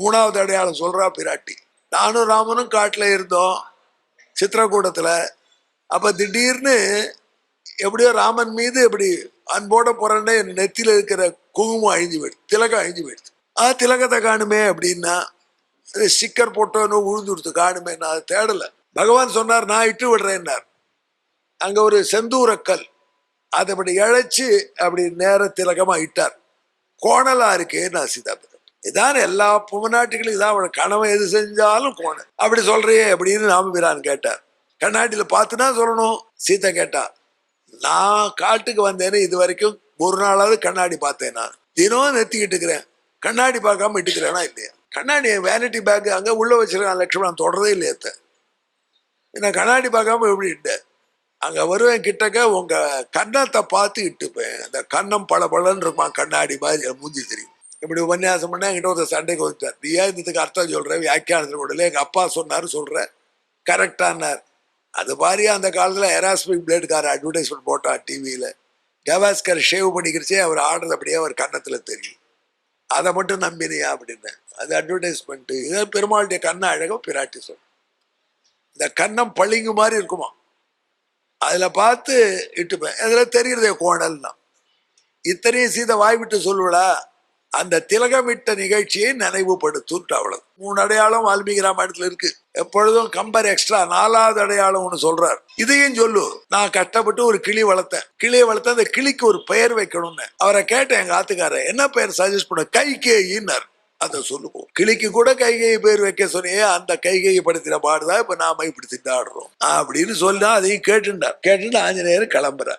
மூணாவது அடையாளம் சொல்றா பிராட்டி. நானும் ராமனும் காட்டில் இருந்தோம் சித்திரக்கூடத்தில். அப்போ திடீர்னு எப்படியோ ராமன் மீது எப்படி அன்போட புறண்டே என் நெத்தியில் இருக்கிற குங்குமம் அழிஞ்சு போயிடுது திலகம் அழிஞ்சு போயிடுது. ஆ திலகத்தை காணுமே அப்படின்னா அது ஸ்டிக்கர் போட்டோன்னு உழுந்து கொடுத்து காணுமே நான் அதை தேடலை. பகவான் சொன்னார் நான் இட்டு விடுறேன்னார். அங்கே ஒரு செந்தூரக்கல் அதை அப்படி இழைச்சி அப்படி நேர திலகமாக இட்டார். கோணலாக இருக்கே நான் சீதாபதி இதான் எல்லா பொம்மநாட்டிகளும் இதான் அவளை கணவன் எது செஞ்சாலும் கோணு. அப்படி சொல்றியே அப்படின்னு ராமபிரான் கேட்டார். கண்ணாடியில பார்த்துனா சொல்லணும். சீதை கேட்டா நான் காட்டுக்கு வந்தேன்னு இது வரைக்கும் ஒரு நாளாவது கண்ணாடி பார்த்தேன் நான். தினம் நெத்திக்கிட்டு இருக்கிறேன். கண்ணாடி பார்க்காம இட்டுக்கிறேனா இல்லையா? கண்ணாடி வேனிட்டி பேக் அங்க உள்ள வச்சிருக்கான் லட்சுமணன் தொடரதே இல்லையா நான் கண்ணாடி பார்க்காம எப்படி இட்டேன் அங்க வருவேன் கிட்டக்க உங்க கன்னத்தை பார்த்து இட்டுப்பேன். அந்த கன்னம் பல பலன்னு இருப்பான் கண்ணாடி மாதிரி மூஞ்சி தெரியும். இப்படி உபன்யாசம் பண்ணால் என்கிட்ட ஒரு சண்டைக்கு வந்துட்டார். நீ ஏன் இதுக்கு அர்த்தம் சொல்ற? வியாக்கியானத்தில் கூட எங்க அப்பா சொன்னாரு சொல்ற. கரெக்டானார் அது மாதிரி அந்த காலத்தில் எராஸ்மிக் பிளேடுக்கார அட்வர்டைஸ்மெண்ட் போட்டான் டிவியில் கவாஸ்கர் ஷேவ் பண்ணிக்கிறச்சே அவர் ஆடுறது அப்படியே அவர் கன்னத்தில் தெரியும். அதை மட்டும் நம்பினியா அப்படின்னு அது அட்வர்டைஸ்மெண்ட்டு இதே பெருமாளுடைய கண்ணை அழகம் பிராட்டி சொல். இந்த கன்னம் பளிங்கு மாதிரி இருக்குமா? அதில் பார்த்து இட்டுப்பேன். அதில் தெரிகிறதே கோணல்னா இத்தனையும் சீதை வாய் விட்டு சொல்லுவடா. அந்த திலகமிட்ட நிகழ்ச்சியை நினைவுபடுத்தும் அவ்வளவு. மூணு அடையாளம் வால்மீகி ராமாயணத்துல இருக்கு. எப்பொழுதும் கம்பர் எக்ஸ்ட்ரா நாலாவது அடையாளம் ஒன்று சொல்றார். இதையும் சொல்லு. நான் கஷ்டப்பட்டு ஒரு கிளி வளர்த்தேன். கிளியை வளர்த்த அந்த கிளிக்கு ஒரு பெயர் வைக்கணும்னு. அவரை கேட்டேன் எங்க ஆத்துக்காரர் என்ன பெயர் சஜஸ்ட் பண்ண? கைகேயின்னார். அதை சொல்லுவோம். கிளிக்கு கூட கைகையை பேர் வைக்க சொன்னியே அந்த கைகையை படுத்தின பாடுதான் இப்ப நாம இப்படி திண்டாடுறோம். அப்படின்னு சொல்லி அதையும் கேட்டுட்டார். கேட்டுட்டு ஆஞ்சநேயர் கிளம்புறார்.